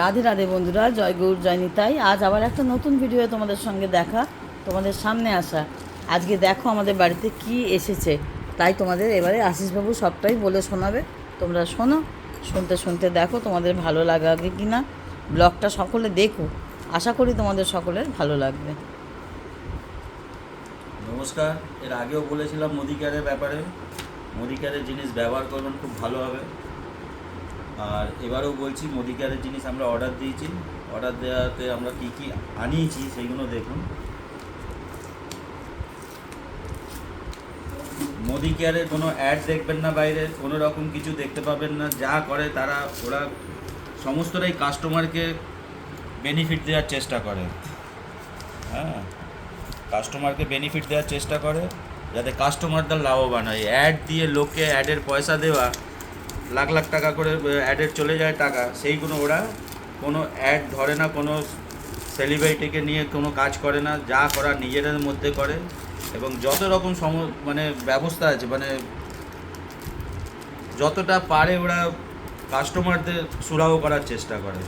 রাধে রাধে বন্ধুরা, জয় গৌর, জয় নিতাই। আজ আবার একটা নতুন ভিডিও তোমাদের সঙ্গে দেখা, তোমাদের সামনে আসা। আজকে দেখো আমাদের বাড়িতে কি এসেছে, তাই তোমাদের এবারে আশিসবাবু সবটাই বলে শোনাবে। তোমরা শোনো, শুনতে শুনতে দেখো তোমাদের ভালো লাগে কি না ব্লগটা সকলে দেখো, আশা করি তোমাদের সকলের ভালো লাগবে। নমস্কার, এর আগেও বলেছিলাম মোদি কেয়ারের ব্যাপারে। মোদি কেয়ারের জিনিস ব্যবহার করবেন, খুব ভালো হবে। আর এবারেও বলছি মোদি কেয়ারের জিনিস আমরা অর্ডার দিয়েছি। অর্ডার দেওয়াতে আমরা কি কি আনিয়েছি সেইগুলো দেখুন। মোদি কেয়ারের কোনো অ্যাড দেখবেন না বাইরে, কোনো রকম কিছু দেখতে পাবেন না। যা করে তারা, ওরা সমস্তটাই কাস্টমারকে বেনিফিট দেওয়ার চেষ্টা করে। হ্যাঁ কাস্টমারকে বেনিফিট দেওয়ার চেষ্টা করে, যাতে কাস্টমারদের লাভবান হয়। অ্যাড দিয়ে লোককে অ্যাডের পয়সা দেওয়া লাখ লাখ টাকা করে অ্যাডের চলে যায় টাকা, সেইগুলো ওরা কোনো অ্যাড ধরে না, কোনো সেলিব্রিটিকে নিয়ে কোনো কাজ করে না, যা করা নিজেদের মধ্যে করে এবং যত রকম সম মানে ব্যবস্থা আছে মানে যতটা পারে ওরা কাস্টমারদের সুরাহ করার চেষ্টা করে।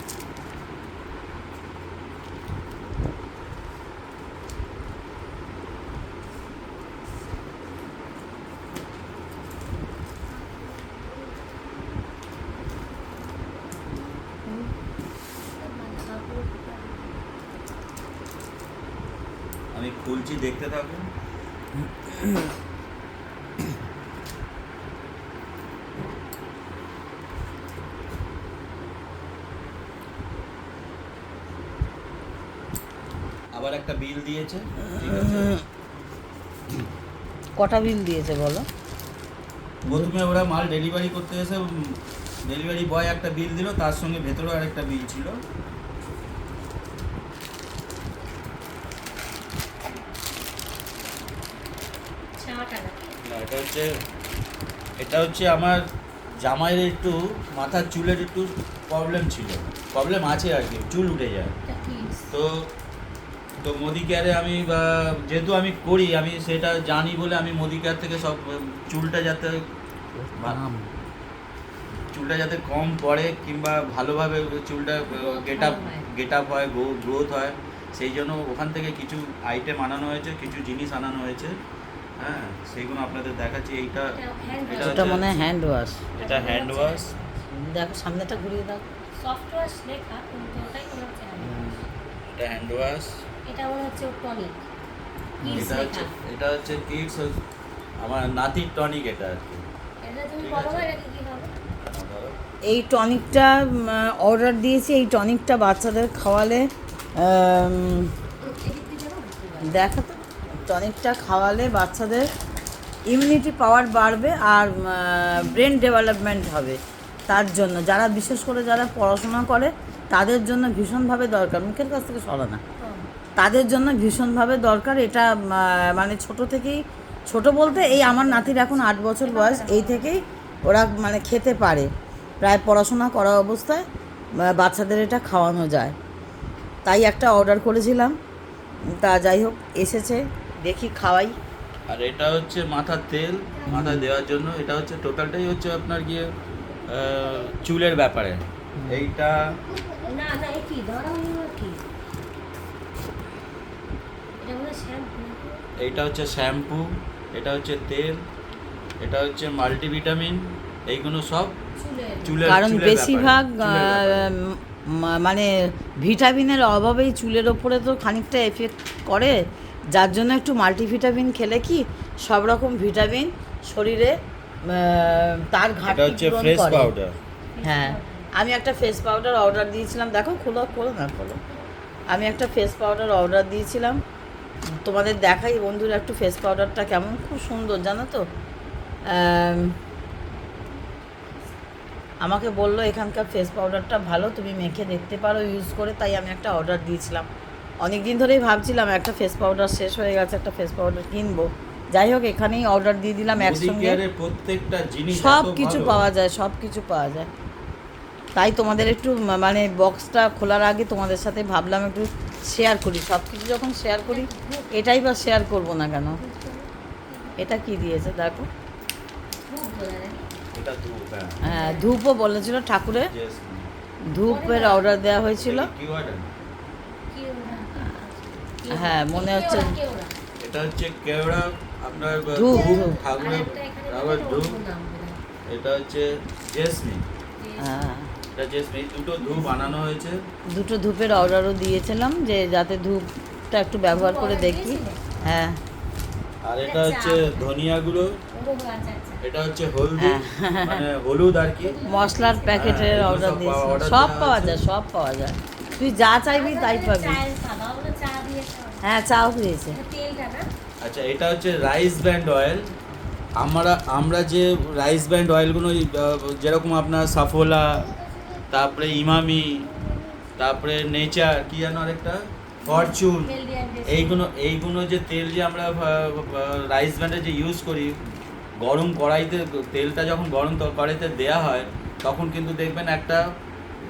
আমি দেখতে থাকুন? আবার একটা বিল দিয়েছে ঠিক আছে? কটা বিল দিয়েছে বলো? প্রথমে ওরা মাল ডেলিভারি করতে এসে ডেলিভারি বয় একটা বিল দিল তার সঙ্গে ভেতরেও আরেকটা বিল ছিল না এটা হচ্ছে এটা হচ্ছে আমার জামাইয়ের একটু মাথার চুলের একটু প্রবলেম ছিল। প্রবলেম আছে আর কি চুল উঠে যায়। তো তো মোদি কেয়ারে আমি বা যেহেতু আমি করি আমি সেটা জানি বলে আমি মোদি কেয়ার থেকে সব চুলটা যাতে চুলটা যাতে কম পড়ে কিংবা ভালোভাবে চুলটা গেট আপ হয়। গেট আপ হয় গ্রোথ হয় সেই জন্য ওখান থেকে কিছু আইটেম আনানো হয়েছে কিছু জিনিস আনানো হয়েছে। হ্যাঁ সেইগুলো আপনাদের দেখাচ্ছি এইটা এটা মনে হয় হ্যান্ড ওয়াশ এটা হ্যান্ড ওয়াশ দেখো সামনেটা ঘুরিয়ে দাও। সফটওয়্যার লেখা কিন্তু ওটাই মনে হচ্ছে এটা হ্যান্ড ওয়াশ এটা মনে হচ্ছে টনিক এটা হচ্ছে এটা হচ্ছে কিডস আমার নাতির টনিক এটা আর কি। এটা তুমি বলো। এটা কি হবে? এই টনিকটা অর্ডার দিয়েছি এই টনিকটা বাচ্চাদের খাওয়ালে? দেখো তো টনিকটা খাওয়ালে বাচ্চাদের ইমিউনিটি পাওয়ার বাড়বে আর ব্রেন ডেভেলপমেন্ট হবে তার জন্য। যারা বিশেষ করে যারা পড়াশোনা করে, তাদের জন্য ভীষণভাবে দরকার। মুখের কাছ থেকে সরা না। তাদের জন্য ভীষণভাবে দরকার। এটা মানে ছোট থেকেই, ছোট বলতে এই আমার নাতির এখন আট বছর বয়স, এই থেকেই ওরা মানে খেতে পারে। প্রায় পড়াশোনা করা অবস্থায় বাচ্চাদের এটা খাওয়ানো যায়। তাই একটা অর্ডার করেছিলাম। তা যাই হোক, এসেছে। দেখি খাওয়াই। আর এটা হচ্ছে মাথার তেল মাথায় দেওয়ার জন্য। এটা হচ্ছে টোটালটাই হচ্ছে আপনার গিয়ে চুলের ব্যাপারে। এইটা না না কি? এইটা হচ্ছে শ্যাম্পু এটা হচ্ছে তেল এটা হচ্ছে মাল্টিভিটামিন এইগুলো সব চুলের। চুলের কারণ বেশিরভাগ মানে ভিটামিনের অভাবেই চুলের ওপরে তো খানিকটা এফেক্ট করে। যার জন্য একটু মাল্টিভিটামিন খেলে কি সব রকম ভিটামিন শরীরে তার ঘাটতি পূরণ করে। পাউডার হ্যাঁ আমি একটা ফেস পাউডার অর্ডার দিয়েছিলাম। দেখো খোলো খোলো না খোলো। আমি একটা ফেস পাউডার অর্ডার দিয়েছিলাম। তোমাদের দেখাই বন্ধুরা একটু ফেস পাউডারটা কেমন? খুব সুন্দর জানো তো? আমাকে বলল এখানকার ফেস পাউডারটা ভালো তুমি মেখে দেখতে পারো ইউজ করে। তাই আমি একটা অর্ডার দিয়েছিলাম। অনেক দিন ধরেই ভাবছিলাম একটা ফেস পাউডার শেষ হয়ে গেছে একটা ফেস পাউডার কিনবো। যাই হোক এখানেই অর্ডার দিয়ে দিলাম একসঙ্গে। প্রত্যেকটা জিনিস সব কিছু পাওয়া যায় সব কিছু পাওয়া যায়। তাই তোমাদের একটু মানে বক্সটা খোলার আগে তোমাদের সাথে ভাবলাম একটু শেয়ার করি। সব কিছু যখন শেয়ার করি এটাই বা শেয়ার করব না কেন? এটা কি দিয়েছে? দেখো। খুব বোঝা যায় এটা ধূপ হ্যাঁ। হ্যাঁ ধূপও বলেছিল ঠাকুরের। ধূপের অর্ডার দেওয়া হয়েছিল কি order? কি ওরা? হ্যাঁ, মনে হচ্ছে- এটা হচ্ছে কেওড়া আপনার ধূপ। ঠাকুরের আবার ধূপ। এটা হচ্ছে জেসমিন। হ্যাঁ। এটা জেসমিন দুটো ধূপ বানানো হয়েছে। দুটো ধূপের অর্ডারও দিয়েছিলাম যে যাতে ধূপটা একটু ব্যবহার করে দেখি। হ্যাঁ। আর এটা হচ্ছে ধনিয়া গুঁড়ো। এটা হচ্ছে হলদি হ্যাঁ। মানে হলুদ আর কি। মশলার প্যাকেটের হ্যাঁ, অর্ডার সব সব পাওয়া যায় সব পাওয়া যায়। তুই যা চাইবি তাই পাবি। হ্যাঁ চাও না আচ্ছা এটা হচ্ছে রাইস ব্যান্ড অয়েল আমরা আমরা যে রাইস ব্যান্ড অয়েলগুলো যেরকম আপনার সাফোলা তারপরে ইমামি তারপরে নেচার কি জানো আরেকটা? ফরচুন। এইগুলো এইগুলো যে তেল যে আমরা রাইস ব্যান্ডে যে ইউজ করি গরম কড়াইতে তেলটা যখন গরম কড়াইতে দেওয়া হয় তখন কিন্তু দেখবেন একটা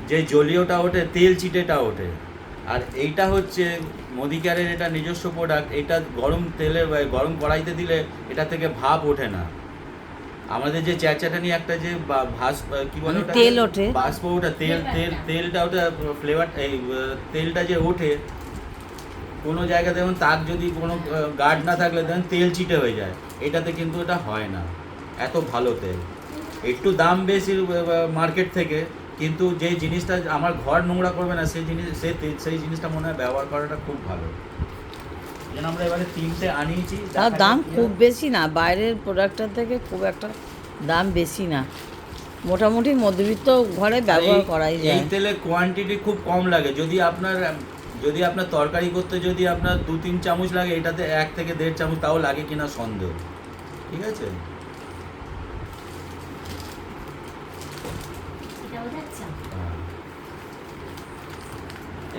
যে জলীয়টা ওঠে তেল চিটেটা ওঠে। আর এইটা হচ্ছে মোদিকারের এটা নিজস্ব প্রোডাক্ট এটা গরম তেলে গরম কড়াইতে দিলে এটা থেকে ভাপ ওঠে না। আমাদের যে চ্যাচাটানি একটা যে ভাস কি বলে মানে? তেল ওঠে। বাষ্প ওটা তেল তেল তেলটা ওটা ফ্লেভার এই তেলটা যে ওঠে কোনো জায়গায় দেখুন তার যদি কোনো গার্ড না থাকলে দেখুন তেল চিটে হয়ে যায়। এটাতে কিন্তু এটা হয় না। এত ভালো তেল। একটু দাম বেশি মার্কেট থেকে। কিন্তু যে জিনিসটা আমার ঘর নোংরা করবে না সেই জিনিস সেই সেই জিনিসটা মনে হয় ব্যবহার করাটা খুব ভালো। এই জন্য আমরা এবারে তিনটে আনিয়েছি তার দাম খুব বেশি না বাইরের প্রোডাক্টটার থেকে খুব একটা দাম বেশি না। মোটামুটি মধ্যবিত্ত ঘরে ব্যবহার এই- করাই এই যায় তেলের কোয়ান্টিটি খুব কম লাগে। যদি আপনার যদি আপনার তরকারি করতে যদি আপনার দু তিন চামচ লাগে এটাতে এক থেকে দেড় চামচ তাও লাগে কিনা সন্দেহ। ঠিক আছে এটা বোঝাচ্ছা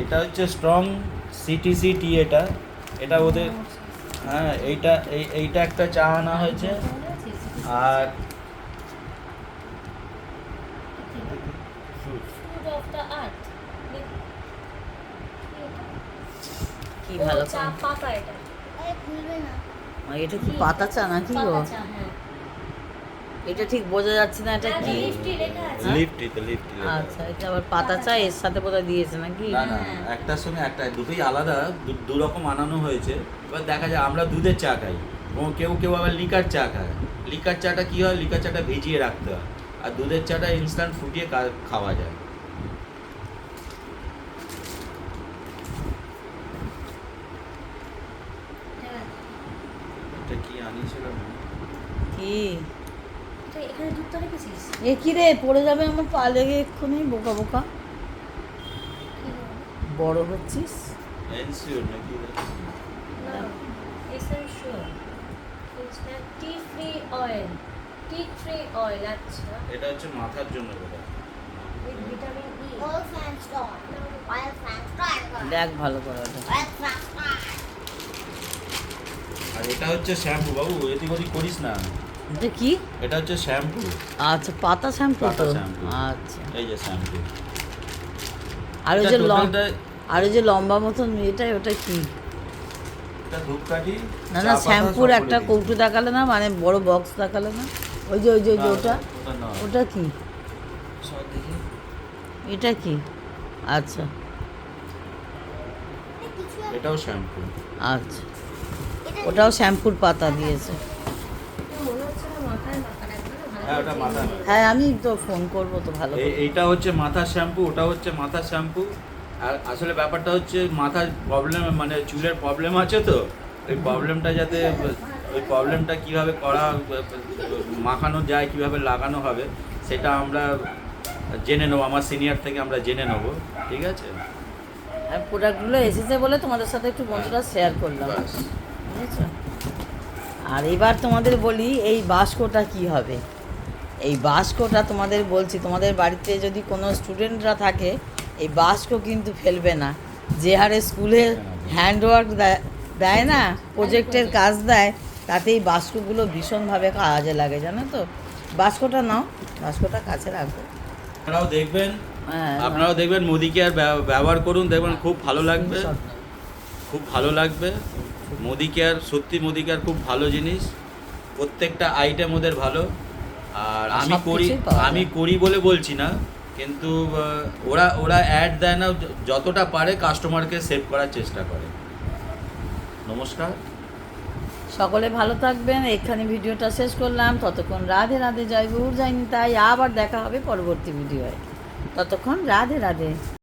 এটা হচ্ছে স্ট্রং সিটিসি টি এটা। এটা ওদের হ্যাঁ এইটা এই এইটা একটা চা আনা হয়েছে। আর কি ভালো চা। পাতা এটা। এটা কি পাতা চা নাকি গো? এটা ঠিক বোঝা যাচ্ছে না এটা কি? লিফটি লেখা আছে। লিফটি তো লিফটি আচ্ছা এটা আবার পাতা চা এর সাথে বোধহয় দিয়েছে নাকি? না না একটার সঙ্গে একটা দুটোই আলাদা দু- রকম আনানো হয়েছে। এবার দেখা যায় আমরা দুধের চা খাই ও কেউ কেউ আবার লিকার চা খায়। লিকার চাটা কি হয়? লিকার চাটা ভিজিয়ে রাখতে হয় আর দুধের চাটা ইনস্ট্যান্ট ফুটিয়ে খাওয়া যায়। এটা কি আনিয়েছিলাম কি? এখানে দুধটা রেখেছিস এ কি রে পড়ে যাবে আমার পা লেগে এক্ষুনি বোকা বোকা। বড় হচ্ছিস? এনসিওর নাকি? না essential tea free oil tea free oil আচ্ছা। এটা হচ্ছে মাথার জন্য বোধ ভিটামিন ই Franstorm. দেখ ভালো করে আর এটা হচ্ছে শ্যাম্পু বাবু এদিক ওদিক করিস না। এটা কি? এটা হচ্ছে শ্যাম্পু। আচ্ছা পাতা শ্যাম্পু তো? আচ্ছা। এই যে শ্যাম্পু। আর ওই যে লম টোটালটা- আর ওই যে লম্বা মতন এটাই ওটা কি? না না শ্যাম্পুর একটা কৌটো দেখালে না মানে বড় বক্স দেখালে না? ওই যে ওই যে ওই যে ওটা? ওটা কি? এটা কি? আচ্ছা। এটাও শ্যাম্পু। আচ্ছা। ওটাও শ্যাম্পুর পাতা দিয়েছে মনে হচ্ছে না মাথায় মাথা রাখবে না ভালো হ্যাঁ, হ্যাঁ আমি তো ফোন করব তো ভালো এইটা হচ্ছে মাথার শ্যাম্পু ওটা হচ্ছে মাথার শ্যাম্পু। আর আসলে ব্যাপারটা হচ্ছে মাথার প্রবলেম মানে চুলের প্রবলেম আছে তো ওই প্রবলেমটা যাতে ওই প্রবলেমটা কীভাবে করা মাখানো যায় কীভাবে লাগানো হবে সেটা আমরা জেনে নেব আমার সিনিয়র থেকে আমরা জেনে নেব ঠিক আছে? আর প্রোডাক্টগুলো এসেছে বলে তোমাদের সাথে একটু বন্ধুরা শেয়ার করলাম। ব্যাস। বুঝেছ? আর এবার তোমাদের বলি এই বাস্কটা কি হবে? এই বাস্কটা তোমাদের বলছি তোমাদের বাড়িতে যদি কোনো স্টুডেন্টরা থাকে এই বাস্ক কিন্তু ফেলবে না। যে হারে স্কুলে হ্যান্ডওয়ার্ক দেয় না প্রজেক্টের কাজ দেয় তাতে এই বাস্কগুলো ভীষণভাবে কাজে লাগে জানো তো? বাস্কটা নাও বাস্কটা কাছে রাখো। আপনারাও দেখবেন হ্যাঁ। আপনারাও দেখবেন মোদি কেয়ার ব্যবহার করুন দেখবেন খুব ভালো লাগবে। খুব ভালো লাগবে। মোদি কেয়ার সত্যি মোদি কেয়ার খুব ভালো জিনিস। প্রত্যেকটা আইটেম ওদের ভালো। আর আমি করি। আমি করি বলে বলছি না কিন্তু ওরা ওরা অ্যাড দেয় না যতটা পারে কাস্টমারকে সেভ করার চেষ্টা করে। নমস্কার। সকলে ভালো থাকবেন এখানে ভিডিওটা শেষ করলাম। ততক্ষণ রাধে রাধে জয় গুর যায়নি তাই আবার দেখা হবে পরবর্তী ভিডিওয়। ততক্ষণ রাধে রাধে।